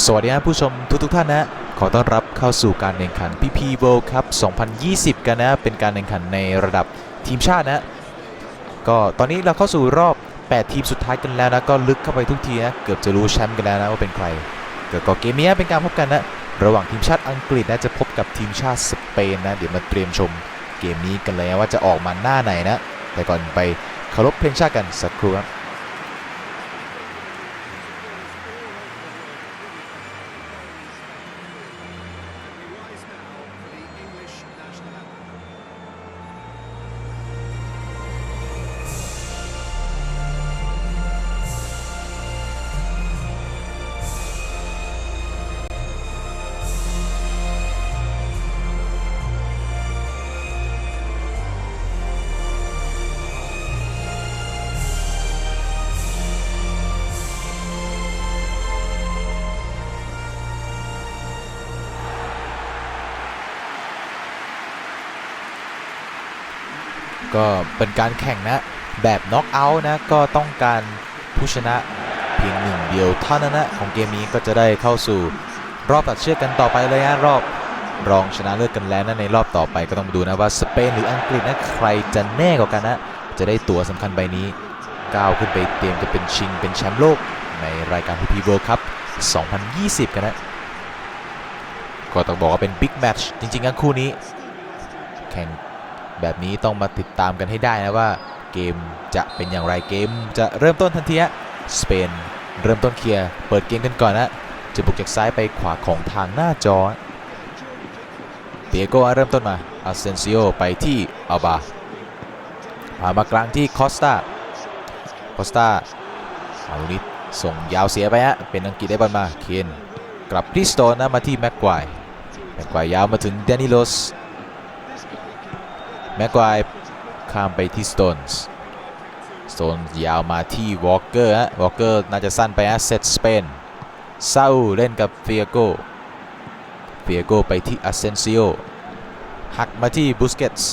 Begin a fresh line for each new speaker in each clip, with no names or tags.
สวัสดีครับผู้ชมทุกทท่านนะ ขอต้อนรับเข้าสู่การแข่งขัน PP World Cup 2020 กันนะ เป็นการแข่งขันในระดับทีมชาตินะ ก็ตอนนี้เราเข้าสู่รอบ 8 ทีมสุดท้ายกันแล้วนะ ก็ลึกเข้าไปทุกทีนะ เกือบจะรู้แชมป์กันแล้วนะว่าเป็นใครก็ก็เกมนี้เป็นการพบกันนะ ระหว่างทีมชาติอังกฤษนะจะพบกับทีมชาติสเปนนะ เดี๋ยวมาเตรียมชมเกมนี้กันเลยนะว่าจะออกมาหน้าไหนนะ แต่ก่อนไปเคารพเพลงชาติกันสักครู่ครับ ก็เป็นการแข่งนะแบบน็อกเอาท์นะก็ต้องการผู้ชนะเพียงหนึ่งเดียวเท่านั้นนะของเกมนี้ก็จะได้เข้าสู่รอบตัดเชือกกันต่อไปเลยนะรอบรองชนะเลิศกันแล้วนะในรอบต่อไปก็ต้องมาดูนะว่าสเปนหรืออังกฤษนะใครจะแน่กว่ากันนะจะได้ตั๋วสำคัญใบนี้ก้าวขึ้นไปเตรียมจะเป็นชิงเป็นแชมป์โลกในรายการ PP World Cup 2020 กันนะก็ต้องบอกว่าเป็นบิ๊กแมตช์จริงๆกันคู่นี้แข่ง แบบนี้ต้องมาติดตามกันให้ได้นะว่าเกมจะเป็นอย่างไรเกม จะเริ่มต้นทันทีฮะสเปนเริ่มต้นเคลียร์เปิดเกมกันก่อนนะจะบุกจากซ้ายไปขวาของทางหน้าจอเตียโกเริ่มต้นมาอาเซนซิโอไปที่อัลบาผ่านมากลางที่คอสตาคอสตาเอาลูกนี้ส่งยาวเสียไปฮะเป็นอังกฤษได้บอลมาเคนกลับที่สโตนนะมาที่แม็กควายแม็กควายยาวมาถึงเดนิโลส แม็กควายข้ามไปที่สโตนส์สโตนส์ยาวมาที่วอลเกอร์ฮะวอลเกอร์น่าจะสั้นไปฮะเซตสเปนซาอูเล่นกับเฟียโกเฟียโกไปที่อาเซนซิโอหักมาที่บุสเกตส์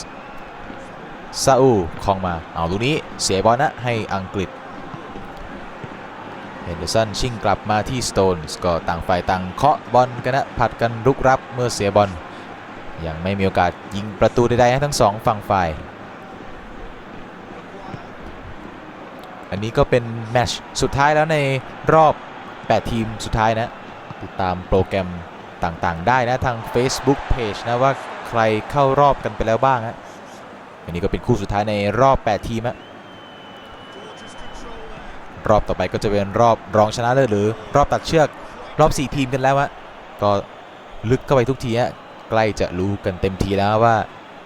ซาอูคลองมาเอาลูกนี้เสียบอลนะให้อังกฤษเฮนเดอร์สันชิ่งกลับมาที่สโตนส์ก็ต่างฝ่ายต่างเคาะบอลกันนะผัดกันรุกรับเมื่อเสียบอล ยังไม่มีโอกาสยิงประตูใดๆให้ทั้งสองฝั่งฝ่าย อันนี้ก็เป็นแมชสุดท้ายแล้วในรอบ 8 ทีมสุดท้ายนะ ติดตามโปรแกรมต่างๆ ได้นะทาง Facebook Page นะว่าใครเข้ารอบกันไปแล้วบ้างฮะอันนี้ก็เป็นคู่สุดท้ายในรอบ 8 ทีมฮะรอบต่อไปก็จะเป็นรอบรองชนะเลิศหรือรอบตัดเชือกรอบ 4 ทีมกันแล้วฮะก็ลึกเข้าไปทุกทีฮะ ใกล้จะรู้กันเต็มทีแล้วว่า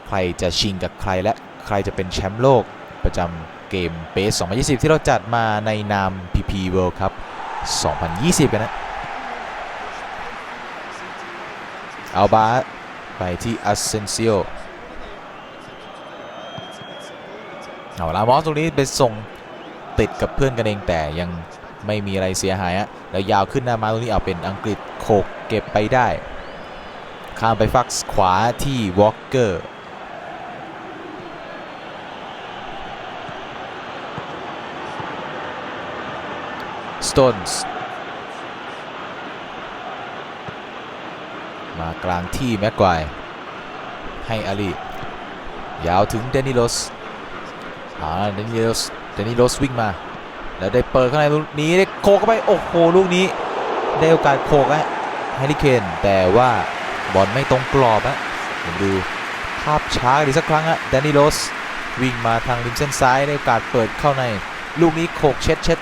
ใครจะชิงกับใครและใครจะเป็นแชมป์โลกประจำเกมเบส 2020 ที่เราจัดมาในนาม PP World Cup 2020 กันนะเอาบาสไปที่อัสเซนซิโอเอาลามอสตรงนี้ไปส่งติดกับเพื่อนกันเองแต่ยังไม่มีอะไรเสียหายอะแล้วยาวขึ้นหน้ามาตรงนี้เอาเป็นอังกฤษโขกเก็บไปได้ ข้ามไปฝักขวาที่วอลเกอร์สโตนส์มากลางที่แม็กควให้อาลียาวถึงเดนิโลสอ่าเดนิโลสเดนิโลสวิ่งมา แล้วได้เปิดข้างในลูกนี้ได้โคกเข้าไป โอ้โห ลูกนี้ ได้โอกาสโคกฮะแฮร์รี่เคนแต่ว่า บอลไม่ตรงกรอบฮะเดี๋ยวดูภาพช้าอีกสักครั้งฮะแดนนี่โรสวิ่งมาทางริมเส้นซ้ายได้โอกาสเปิดเข้าใน ลูกนี้โขกเช็ดเช็ด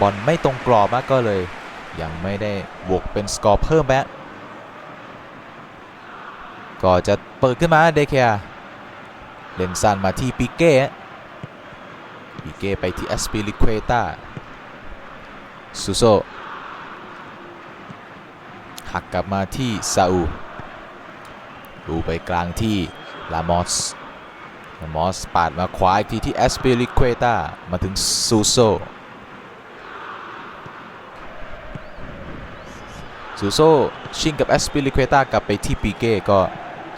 บอลไม่ตรงกรอบฮะก็เลย ยังไม่ได้บวกเป็นสกอร์เพิ่มแบะก็จะเปิดขึ้นมาเดเคอาเล่นซันมาที่ปิเก้ปิเก้ไปที่แอสปิลิเควตาซูโซหักกลับมาที่ซาอู ดูไปกลางที่ลามอสลามอสปาดมาขวาอีกทีที่แอสเปริเควตามาถึงซูโซซูโซชิงกับแอสเปริเควตากลับไปที่ปีเก้ก็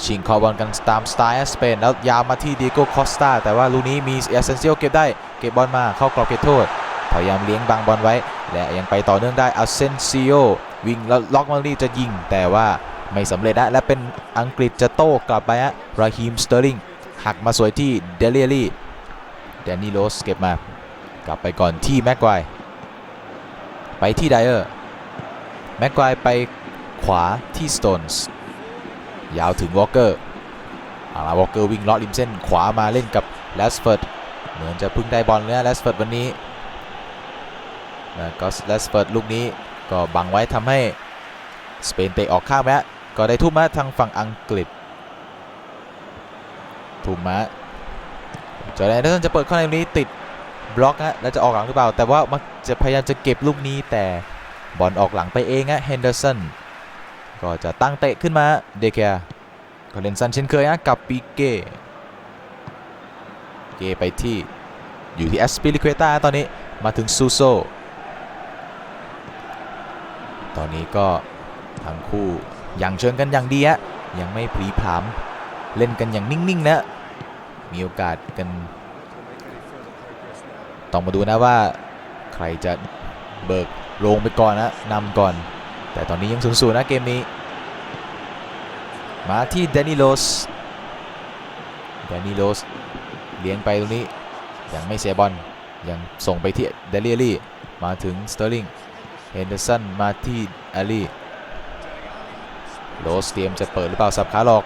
ชิงคอบอลกันตามสไตล์สเปนแล้วยาวมาที่ดิโก้คอสตาแต่ว่าลูกนี้มีเอเซนเซียลเก็บได้เก็บบอลมาเข้ากรอบเขตโทษ พยายามเลี้ยงบังบอลไว้ และยังไปต่อเนื่องได้อาเซนซิโอวิ่งแล้วล็อกมารีจะยิงแต่ว่า ไม่สำเร็จนะและเป็นอังกฤษจะโต้กลับไปฮะราฮิมสเตอร์ลิงหักมาสวยที่เดลเลียรี่แดนนี่โรสเก็บมากลับไปก่อนที่แม็กควายไปที่ไดเออร์แม็กควายไปขวาที่สโตนส์ยาวถึงวอลเกอร์เอาละวอลเกอร์วิ่งเลาะริมเส้นขวามาเล่นกับแลสเฟิร์ดเหมือนจะพึ่งได้บอลเลยนะแลสเฟิร์ดวันนี้ก็แลสเฟิร์ดลูกนี้ก็บังไว้ทำให้สเปนเตะออกข้างไปฮะ ก็ได้ทุ่มมาทางฝั่งอังกฤษทุ่มมาจอร์แดนเดอร์สันจะเปิดเข้าในนี้ติดบล็อกฮะแล้วจะออกหลังหรือเปล่า แต่ว่ามักจะพยายามจะเก็บลูกนี้แต่บอลออกหลังไปเองฮะเฮนเดอร์สันก็จะตั้งเตะขึ้นมาเดเคียก็เล่นสั้นเช่นเคยฮะกับปีเก้เกไปที่อยู่ที่แอสปิลิเควตาตอนนี้มาถึงซูโซ ตอนนี้ก็ทั้งคู่ อยังเชิงกันอย่างดีฮะยังไม่ผลีผลามเล่นกันอย่างนิ่งๆนะมีโอกาสกันต้องมาดูนะว่าใครจะเบิกลงไปก่อนนะนำก่อน แต่ตอนนี้ยังสูงๆนะเกมนี้ มาที่เดนิโลสเดนิโลสเลี้ยงไปตรงนี้ยังไม่เสียบอลยังส่งไปที่เดลิเอลี่มาถึงสเตอร์ลิงเฮนเดอร์สันมาที่อาลี โลสเตรียมจะเปิดหรือเปล่าสับขาหลอก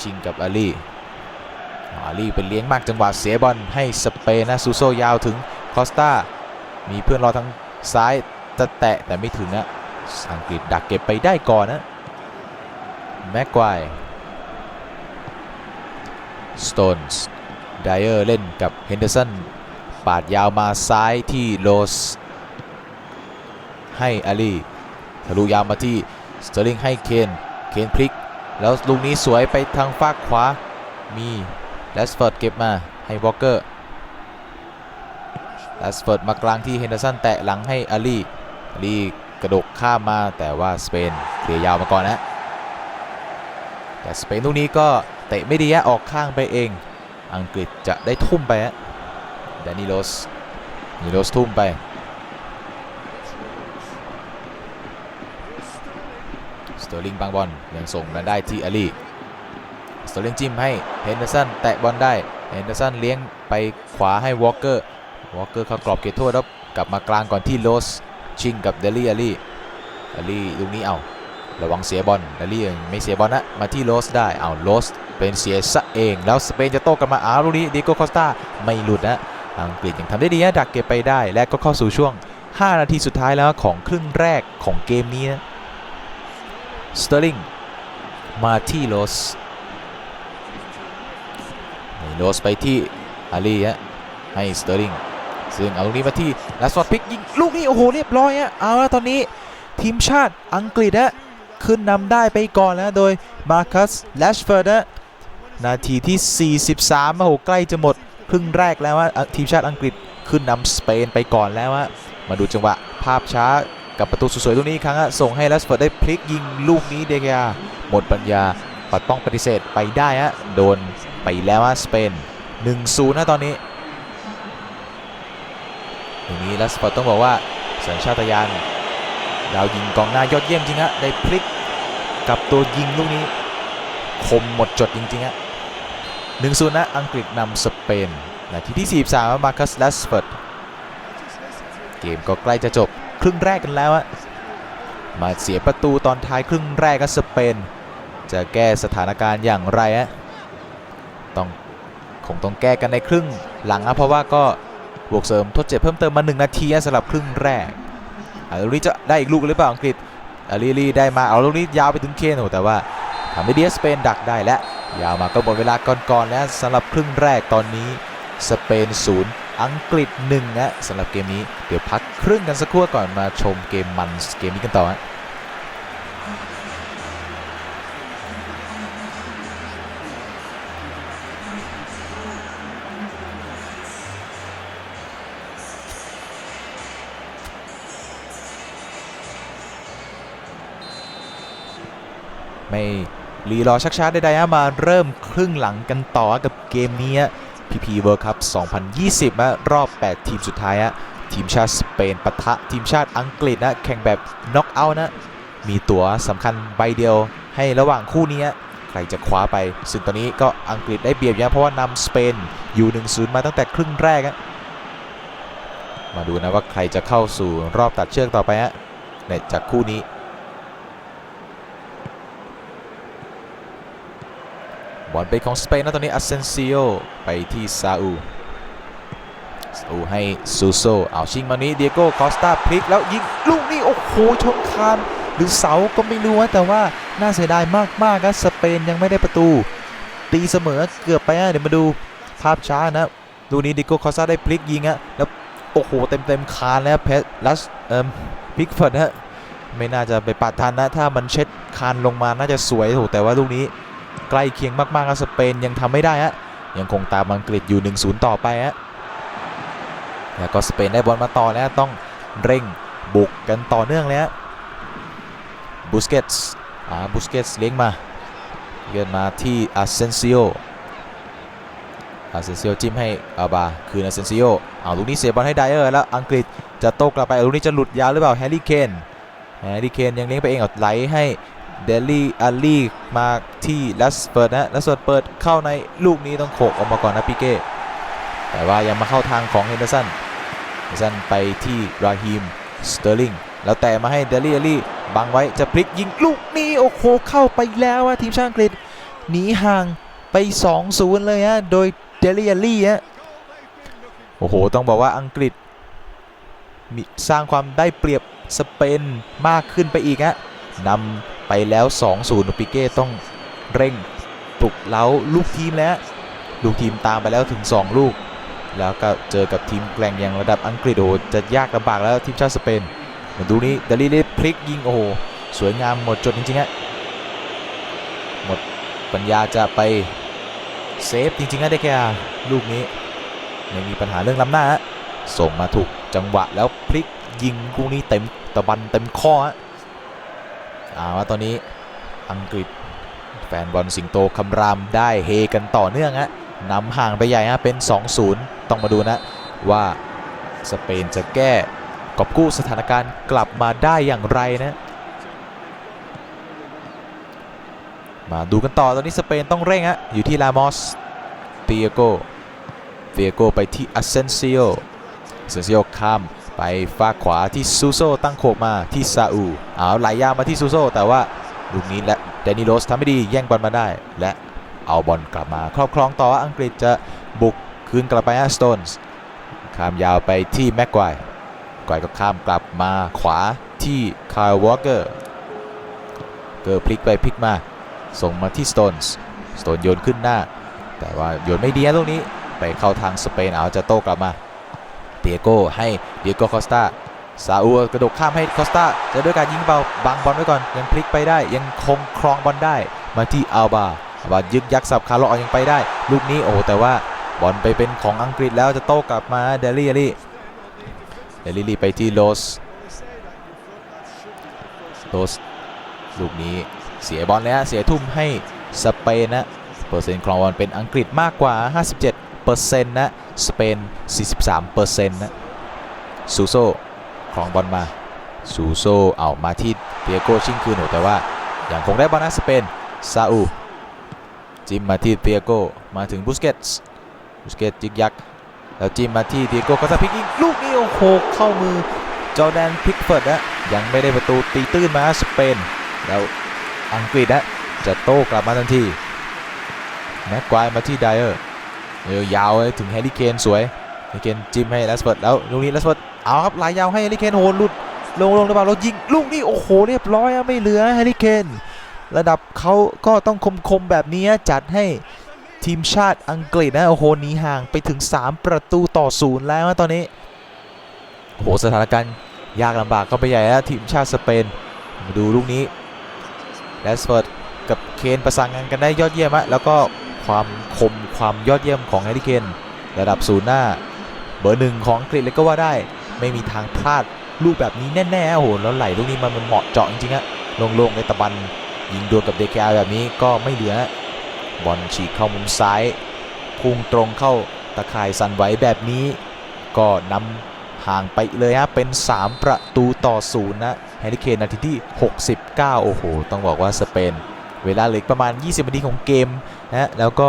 ชิงกับอาลีอาลีเป็นเลี้ยงมากจังหวะเสียบอลให้สเปนนะซูโซยาวถึงคอสตามีเพื่อนรอทางซ้ายจะแตะแต่ไม่ถึงนะอังกฤษดักเก็บไปได้ก่อนนะแม็กควายสโตนส์ไดเออร์เล่นกับเฮนเดอร์สันปาดยาวมาซ้ายที่โลส ให้อาลีทะลุยาวมาที่ สเตอร์ลิงให้เคนเคนพลิก แล้วลูกนี้สวยไปทางฝากขวา มีแลสเฟิร์ดเก็บมาให้วอลเกอร์แลสเฟิร์ดมากลางที่เฮนเดอร์สันแตะหลังให้อาลีอาลีกระดกข้ามมาแต่ว่าสเปนเคลียร์ยาวมาก่อนนะแต่สเปนลูกนี้ก็เตะไม่ดีฮะออกข้างไปเอง อังกฤษจะได้ทุ่มไปฮะแดนิโลสนิโลสทุ่มไป เตอร์ลิงบางบอลยังส่งมาได้ที่อาลีสเตอร์ลิงจิ้มให้เฮนเดอร์สันแตะบอลได้เฮนเดอร์สันเลี้ยงไปขวาให้วอลเกอร์วอลเกอร์เข้ากรอบเขตโทษแล้วกลับมากลางก่อนที่โลสชิงกับเดลี่อาลีอาลีลูกนี้เอาระวังเสียบอลอาลียังไม่เสียบอลนะมาที่โลสได้เอาโลสเป็นเสียซะเอง แล้วสเปนจะโต้กลับมาอ้าวลูกนี้ดิโก้คอสตาไม่หลุดนะอังกฤษยังทำได้ดีนะดักเก็บไปได้และก็เข้าสู่ช่วง 5 นาทีสุดท้ายแล้วของครึ่งแรกของเกมนี้นะ สเตอร์ลิงมาที่โลสโลสไปที่อาลีฮะให้สเตอร์ลิงซึ่งเอาลูกนี้มาที่ลาสวอตพิกยิงลูกนี้โอ้โหเรียบร้อยฮะเอาละตอนนี้ทีมชาติอังกฤษฮะขึ้นนำได้ไปก่อนแล้วโดยมาคัสแลชเฟิร์ดฮะนาทีที่ 43โอ้โหใกล้จะหมดครึ่งแรกแล้วว่าทีมชาติอังกฤษขึ้นนำสเปนไปก่อนแล้วฮะมาดูจังหวะภาพช้า กับประตูสวยๆลูกนี้ครั้งฮะส่งให้แลชเฟิร์ดได้พลิกยิงลูกนี้เดกยาหมดปัญญาก็ต้องปฏิเสธไปได้ฮะโดนไปแล้วฮะสเปน1-0นะตอนนี้ตรงนี้ลัสปอร์ตต้องบอกว่าสัญชาตญาณดาวยิงกองหน้ายอดเยี่ยมจริงฮะได้พลิกกับตัวยิงลูกนี้ คมหมดจดจริงๆฮะ1-0นะอังกฤษนำสเปนนาทีที่ 43 มาคัสลัสเฟิร์ดเกมก็ใกล้จะจบ ครึ่งแรกกันแล้วฮะมาเสียประตูตอนท้ายครึ่งแรกก็สเปน จะแก้สถานการณ์อย่างไรฮะต้องคงต้องแก้กันในครึ่งหลังนะเพราะว่าก็บวกเสริมทดเจ็บเพิ่มเติมมา 1 นาทีสำหรับครึ่งแรกอาลูรีจะได้อีกลูกหรือเปล่าอังกฤษอาลีลีได้มาเอาลูกนี้ยาวไปถึงเคนโแต่ว่าทำให้เดียสเปนดักได้และยาวมาก็หมดเวลาก่อนๆแล้วสำหรับครึ่งแรกตอนนี้สเปนศูนย์ อังกฤษ1นะสำหรับเกมนี้เดี๋ยวพักครึ่งกันสักครู่ก่อนมาชมเกมมันเกมนี้กันต่อฮะไม่รีรอชักช้าใดๆมาเริ่มครึ่งหลังกันต่อกับเกมนี้ พีพีเวิร์คัพ2020ฮะรอบ 8 ทีมสุดท้ายฮะทีมชาติสเปนปะทะทีมชาติอังกฤษนะแข่งแบบน็อกเอาท์นะมีตั๋วสำคัญใบเดียวให้ระหว่างคู่นี้ใครจะคว้าไป ซึ่งตอนนี้ก็อังกฤษได้เปรียบเยอะเพราะว่านำสเปนอยู่1-0มาตั้งแต่ครึ่งแรกฮะมาดูนะว่าใครจะเข้าสู่รอบตัดเชือกต่อไปฮะเนี่ยจากคู่นี้ บ อลเป็นของสเปนนะตอนนี้อาเซนซิโอไปที่ซาอูซาอูให้ซูโซเอาชิงมานี้เดียโก้คอสตาพลิกแล้วยิงลูกนี้โอ้โหชนคานหรือเสาก็ไม่รู้นะแต่ว่าน่าเสียดายมากๆครับสเปนยังไม่ได้ประตู ตีเสมอเกือบไปอะเดี๋ยวมาดูภาพช้านะลูนี้เดียโก้คอสตาได้พลิกยิงอะแล้วโอ้โหเต็มๆคานแล้วเพชลัสเอ่มพิกฟิร์ดฮะไม่น่าจะไปปัดทันนะ ถ้ามันเช็ดคานลงมาน่าจะสวยโอ้โหแต่ว่าลูกนี้ ใกล้เคียงมากๆครับสเปนยังทำไม่ได้ฮะยังคงตามอังกฤษอยู่ 1-0 ต่อไปฮะแล้วก็สเปนได้บอลมาต่อแล้วต้องเร่งบุกกันต่อเนื่องเลยฮะบูสเกตส์อ่าบูสเกตส์เลี้ยงมาเลื่อนมาที่อาเซนซิโออาเซนซิโอจิ้มให้อาบาคืนอาเซนซิโอเอาลูกนี้เสียบอลให้ไดเออร์แล้วอังกฤษจะโต้กลับไปลูกนี้จะหลุดยาวหรือเปล่าแฮร์รี่เคนแฮร์รี่เคนยังเลี้ยงไปเองเอาไหลให้ เดลี่อาลีมาที่ลัสเฟิดนะลัสเฟิร์ดเปิดเข้าในลูกนี้ต้องโขกออกมาก่อนนะปิเก้แต่ว่ายังมาเข้าทางของเฮนเดอร์สันเฮนเดอร์สันไปที่ราฮิมสเตอร์ลิงแล้วแต่มาให้เดลี่อาลีบังไว้จะพลิกยิงลูกนี้โอ้โหเข้าไปแล้วอะทีมชาติอังกฤษหนีห่างไป 2-0 เลยฮะโดยเดลี่อาลีฮะโอ้โห ต้องบอกว่าอังกฤษมีสร้างความได้เปรียบสเปนมากขึ้นไปอีกฮะนำ ไปแล้ว 2-0ปิเก้ต้องเร่งปลุกเล้าลูกทีมแล้ว ลูกทีมตามไปแล้วถึง 2 ลูก แล้วก็เจอกับทีมแกร่งอย่างระดับอังกฤษโอ้โหจะยากลำบากแล้วทีมชาติสเปนมาดูนี้ดาลิเลพลิกยิงโอ้โหสวยงามหมดจดจริงๆฮะหมดปัญญาจะไปเซฟจริงๆนะเด็กแกลูกนี้ไม่มีปัญหาเรื่องล้ำหน้าฮะส่งมาถูกจังหวะแล้วพลิกยิงลูกนี้เต็มตะบันเต็มข้อฮะ เอาว่าตอนนี้อังกฤษแฟนบอลสิงโตคำรามได้เฮกันต่อเนื่องฮะนำห่างไปใหญ่ฮะเป็น 2-0 ต้องมาดูนะว่าสเปนจะแก้กอบกู้สถานการณ์กลับมาได้อย่างไรนะมาดูกันต่อตอนนี้สเปนต้องเร่งฮะอยู่ที่ลามอสเตียโกเตียโกไปที่อาเซนซิโออาเซนซิโอข้าม ไปฝากขวาที่ซูโซตั้งโขกมาที่ซาอูเอาไหลยาวมาที่ซูโซแต่ว่าลูกนี้และเดนิโลสทำไม่ดีแย่งบอลมาได้ และเอาบอลกลับมาครอบครองต่ออังกฤษจะบุกคืนกลับไปฮะสโตนส์ข้ามยาวไปที่แม็กควายควายก็ข้ามกลับมาขวาที่คาร์วอเกอร์เกอร์พลิกไปพลิกมาส่งมาที่สโตนส์สโตนโยนขึ้นหน้า แต่ว่าโยนไม่ดีนะลูกนี้ไปเข้าทางสเปนเอาจะโต้กลับมา เตียโก้ให้เดียโก้คอสตาซาอูกระโดดข้ามให้คอสตาจะด้วยการยิงเบาบังบอลไว้ก่อนยังพลิกไปได้ยังคงครองบอลได้มาที่อัลบาอัลบายึกยักสับคาร์ลอยังไปได้ ลูกนี้โอ้แต่ว่าบอลไปเป็นของอังกฤษแล้วจะโต้กลับมาเดลี่ลี่เดลี่ลี่ไปที่โลสโลสลูกนี้เสียบอลแล้วเสียทุ่มให้สเปนนะเปอร์เซ็นต์ครองบอลเป็นอังกฤษมากกว่า 57 เปอร์เซ็นนะสเปน 43เปอร์เซ็นนะซูโซครองบอลมาซูโซเอามาที่เตียโกชิงคืนหนูแต่ว่ายังคงได้บอลนะสเปนซาอูจิ้มมาที่เตียโกมาถึงบุสเกตส์บุสเกตจิกยักแล้วจิ้มมาที่เตียโกก็จะพลิกยิงลูกนี้โอ้โหเข้ามือจอแดนพิกเฟิร์ดนะยังไม่ได้ประตูตีตื้นมาสเปนแล้วอังกฤษนะจะโต้กลับมาทันทีแม็กควายมาที่ไดเออร์ เออยาวเลยถึงแฮร์รี่เคนสวยแฮร์รี่เคนจิ้มให้แลสเฟิร์ดแล้วลูกนี้แลสเฟิร์ดเอาครับลายยาวให้แฮร์รี่เคนโหหลุดลงลงหรือเปล่าเรายิงลูกนี้โอ้โหเรียบร้อยไม่เหลือแฮร์รี่เคนระดับเขาก็ต้องคมคมๆแบบนี้จัดให้ทีมชาติอังกฤษนะโอ้โหหนีห่างไปถึง 3 ประตูต่อศูนย์แล้วตอนนี้โอ้โหสถานการณ์ยากลำบากก็ไปใหญ่แล้วทีมชาติสเปนมาดูลูกนี้แลสเฟิร์ดกับเคนประสานงานกันได้ยอดเยี่ยมอะแล้วก็ ความคมความยอดเยี่ยมของแฮร์รี่เคนระดับศูนย์หน้า เบอร์หนึ่งของอังกฤษเลยก็ว่าได้ ไม่มีทางพลาดลูกแบบนี้แน่ๆโอ้โหแล้วไหลลูกนี้มันมันเหมาะเจาะจริงๆอะโล่งๆในตะบัน ยิงดวลกับเดคอาแบบนี้ก็ไม่เหลือบอลฉีกเข้ามุมซ้ายพุ่งตรงเข้าตะข่ายสั่นไหวแบบนี้ ก็นำห่างไปเลยฮะเป็น 3 ประตูต่อศูนย์นะแฮร์รี่เคนนาทีที่ 69 โอ้โห ต้องบอกว่าสเปน เวลาเหลือประมาณ 20นาทีของเกม นะแล้วก็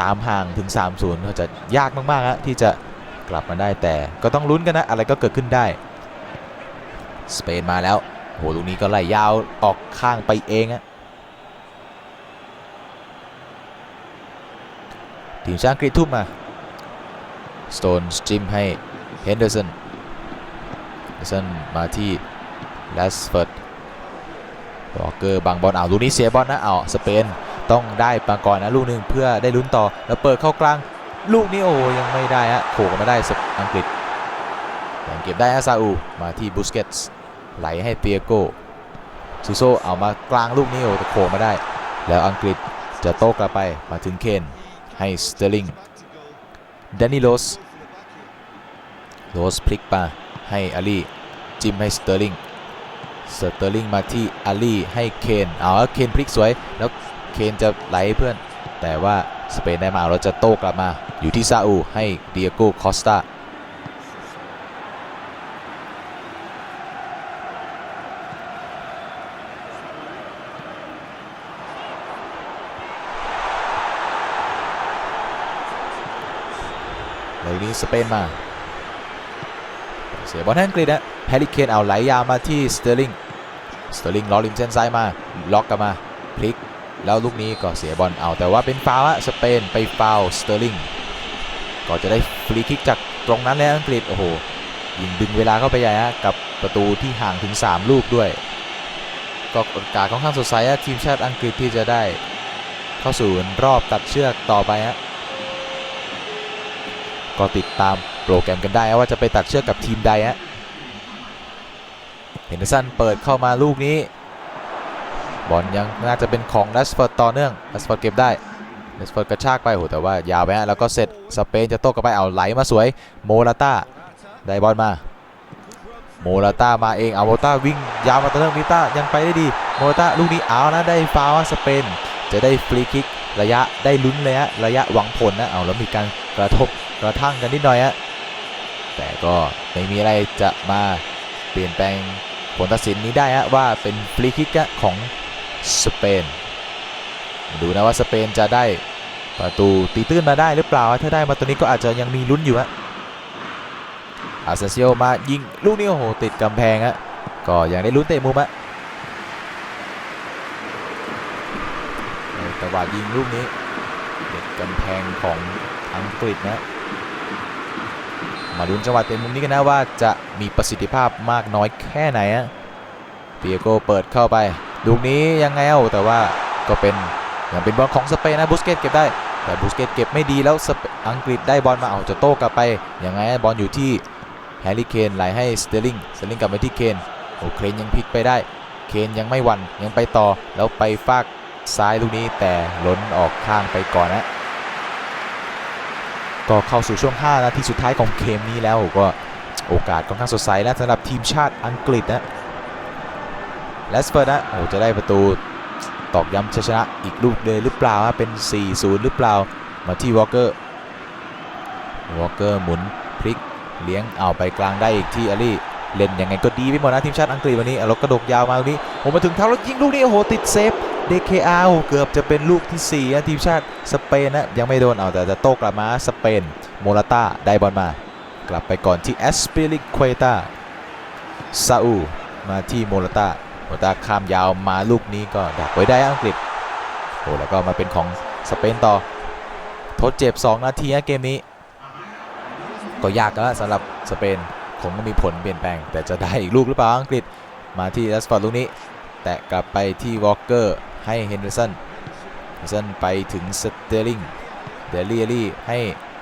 ตามห่างถึง 3-0ก็จะยากมากๆฮะที่จะกลับมาได้แต่ก็ต้องลุ้นกันนะ อะไรก็เกิดขึ้นได้ สเปนมาแล้วโหลูกนี้ก็ไหลยาวออกข้างไปเองฮะทีมชาติอังกฤษทุ่มมาสโตนจิมให้เฮนเดอร์สันเฮนเดอร์สันมาที่แลสเฟิร์ดวอเกอร์บังบอลเอาวลูกนี้เสียบอลนะเอาวสเปน ต้องได้มาก่อนนะลูกหนึ่งเพื่อได้ลุ้นต่อแล้วเปิดเข้ากลางลูกนี้โอ้ยังไม่ได้ฮะโขกมาได้สอังกฤษยังเก็บได้ฮะซาอูมาที่บุสเกตส์ไหลให้เปียโกซูโซเอามากลางลูกนี้โอ้แต่โขกมาได้ แล้วอังกฤษจะโต้กลับไปมาถึงเคนให้สเตอร์ลิงแดนนี่โรสโรสพลิกมาให้อาลีจิ้มให้สเตอร์ลิงสเตอร์ลิงมาที่อาลีให้เคนเอาเคนพลิกสวยแล้ว คนจะไหลให้เพื่อน แต่ว่าสเปนได้มาเราจะโต้กลับมาอยู่ที่ซาอูให้เดียโก้คอสตาแล้วนี้สเปนมาเสียบอลให้อังกฤษนะแฮร์รี่เคนเอาไหลยาวมาที่สเตอร์ลิงสเตอร์ลิงล้อริมเส้นซ้ายมาล็อกกลับมาพลิก แล้วลูกนี้ก็เสียบอลเอา แต่ว่าเป็นฟาวะสเปนไปฟาวล์สเตอร์ลิงก็จะได้ฟรีคิกจากตรงนั้นแล้วอังกฤษโอ้โหยิงดึงเวลาเข้าไปใหญ่ฮะกับประตูที่ห่างถึง 3 ลูกด้วย ก็โอกาสค่อนข้างสดใสอะทีมชาติอังกฤษที่จะได้เข้าสู่รอบตัดเชือกต่อไปฮะก็ติดตามโปรแกรมกันได้ว่าจะไปตัดเชือกกับทีมใดฮะเฮนเดอร์สันเปิดเข้ามาลูกนี้ บอลยังน่าจะเป็นของแรชฟอร์ดต่อเนื่องแรชฟอร์ดเก็บได้แรชฟอร์ดกระชากไปโหแต่ว่ายาวไปฮะแล้วก็เสร็จสเปนจะโต้กลับไปเอาไหลมาสวยโมราต้าได้บอลมาโมราต้ามาเองเอาโมราต้าวิ่งยาวมาต่อเนื่องมิต้ายังไปได้ดีโมราต้าลูกนี้เอานะได้ฟาวล์สเปนจะได้ฟรีคิกระยะได้ลุ้นเลยฮะระยะหวังผลนะเอาแล้วมีการกระทบกระทั่งกันนิดหน่อยฮะแต่ก็ไม่มีอะไรจะมาเปลี่ยนแปลงผลตัดสินนี้ได้ฮะว่าเป็นฟรีคิกของ สเปน ดูนะว่าสเปนจะได้ประตูตีตื้นมาได้หรือเปล่า ถ้าได้มาตัวนี้ก็อาจจะยังมีลุ้นอยู่ฮะอาเซเซียมายิงลูกนี้โอ้โหติดกำแพงฮะก็ยังได้ลุ้นเตะมุมฮะแต่ว่ายิงลูกนี้ติดกำแพงของอังกฤษนะมาลุ้นจังหวะเตะมุมนี้กันนะว่าจะมีประสิทธิภาพมากน้อยแค่ไหนฮะเปียโกเปิดเข้าไป ลูกนี้ยังไงเอ้าแต่ว่าก็เป็นยังเป็นบอลของสเปนนะบุสเกตเก็บได้แต่บุสเกตเก็บไม่ดีแล้วอังกฤษได้บอลมาเอาจะโต้กลับไปยังไงบอลอยู่ที่แฮร์รี่เคนไหลให้สเตอร์ลิงสเตอร์ลิงกลับมาที่เคนโอเคนยังพลิกไปได้ เคนยังไม่หวันยังไปต่อแล้วไปฟากซ้ายลูกนี้แต่ล้นออกข้างไปก่อนนะก็เข้าสู่ช่วง 5 นาทีสุดท้ายของเกมนี้แล้วก็โอกาสค่อนข้างสดใสแล้วสำหรับทีมชาติอังกฤษนะ แลสเฟิร์นะโอ้จะได้ประตูตอกย้ำชัยชนะอีกลูกเลยหรือเปล่าฮะเป็น 4-0 หรือเปล่ามาที่วอลเกอร์วอลเกอร์หมุนพลิกเลี้ยงเอาไปกลางได้อีกที่อาลีเล่นยังไงก็ดีไปหมดนะทีมชาติอังกฤษวันนี้เอาแล้วกระดกยาวมาตรงนี้ผมมาถึงเท้าแล้วยิงลูกนี้โอ้โหติดเซฟ DKR โอ้โหเกือบจะเป็นลูกที่4นะทีมชาติสเปนนะยังไม่โดนเอาแต่จะโต้กลับมาสเปนโมราต้าได้บอลมา กลับไปก่อนที่แอสเปริคเควตาซาอูมาที่โมราต้า โมต้าข้ามยาวมาลูกนี้ก็ดักไว้ได้อังกฤษโอ้แล้วก็มาเป็นของสเปนต่อ ทดเจ็บ 2 นาทีนะเกมนี้ ก็ยากแล้วสำหรับสเปนคงไม่มีผลเปลี่ยนแปลง แต่จะได้อีกลูกหรือเปล่าอังกฤษมาที่แรสฟอร์ดลูกนี้ แตะกลับไปที่วอลเกอร์ให้เฮนเดอร์สันเฮนเดอร์สันไปถึงสเตอร์ลิงเดลี่ลี่ให้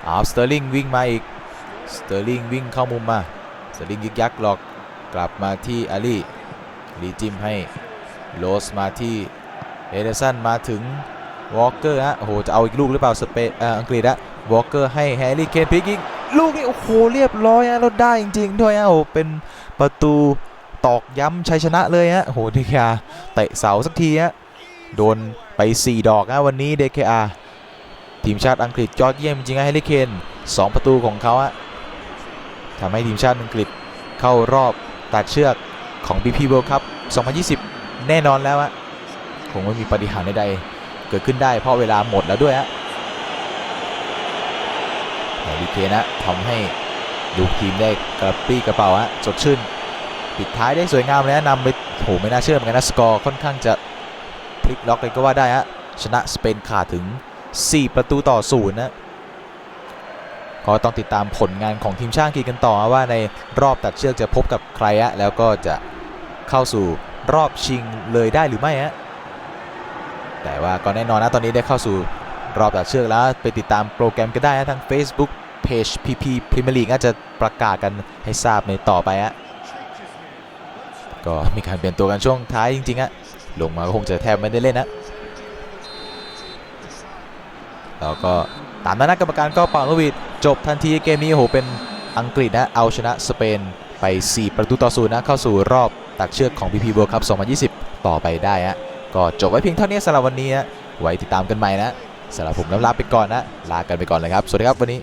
อ้าสเตอร์ลิงวิ่งมาอีกสเตอร์ลิงวิ่งเข้ามุมมาสเตอร์ลิงยึกยักหลอกกลับมาที่อาลี ลีจิมให้โรสมาที่เฮนเดสันมาถึงวอลเกอร์ฮะโอ้โหจะเอาอีกลูกหรือเปล่าสเปนเออังกฤษฮะวอลเกอร์ให้แฮร์รี่เคนพลิกยิงลูกนี้โอ้โหเรียบร้อยฮะแล้วได้จริง ๆ ด้วยฮะโอ้เป็นประตูตอกย้ำชัยชนะเลยฮะโอ้โห DKR เตะเสาสักทีฮะโดนไป 4 ดอกนะวันนี้ DKR ทีมชาติอังกฤษยอดเยี่ยมจริงๆนะแฮร์รี่เคน2ประตูของเขาฮะทำให้ทีมชาติอังกฤษเข้ารอบตัดเชือก ของ BP World Cup 2020 แน่นอนแล้วอะคงไม่มีปฏิหารย์ใดๆเกิดขึ้นได้เพราะเวลาหมดแล้วด้วยฮะแฮร์รี่เคนนะทำให้ลูทีมได้กระปรี้กระเป๋าฮะสดชื่น ปิดท้ายได้สวยงามเลยนะนำไปโหไม่น่าเชื่อเหมือนกันนะสกอร์ค่อนข้างจะพลิกล็อกเลยก็ว่าได้ฮะชนะสเปนขาดถึง 4 ประตูต่อศูนย์นะ ก็ต้องติดตามผลงานของทีมชาติอังกฤษกันต่อว่าในรอบตัดเชือกจะพบกับใครฮะแล้วก็จะเข้าสู่รอบชิงเลยได้หรือไม่ฮะแต่ว่าก็แน่นอนนะตอนนี้ได้เข้าสู่รอบตัดเชือกแล้วไปติดตามโปรแกรมกันได้ฮะทาง Facebook Page PP Premier League อาจจะประกาศกันให้ทราบในต่อไปฮะก็มีการเปลี่ยนตัวกันช่วงท้ายจริงๆอะลงมาก็คงจะแทบไม่ได้เล่นนะแล้วก็ตามนั้นนะกรรมการก็เป่านกหวีด จบทันทีเกมนี้โอ้โหเป็นอังกฤษนะเอาชนะสเปนไป 4 ประตูต่อศูนย์นะเข้าสู่รอบตักเชือกของ BP World Cup 2020 ต่อไปได้ฮะก็จบไว้เพียงเท่านี้สำหรับวันนี้ฮะไว้ติดตามกันใหม่นะสำหรับผมแล้วลาไปก่อนนะ ลากันไปก่อนเลยครับ สวัสดีครับวันนี้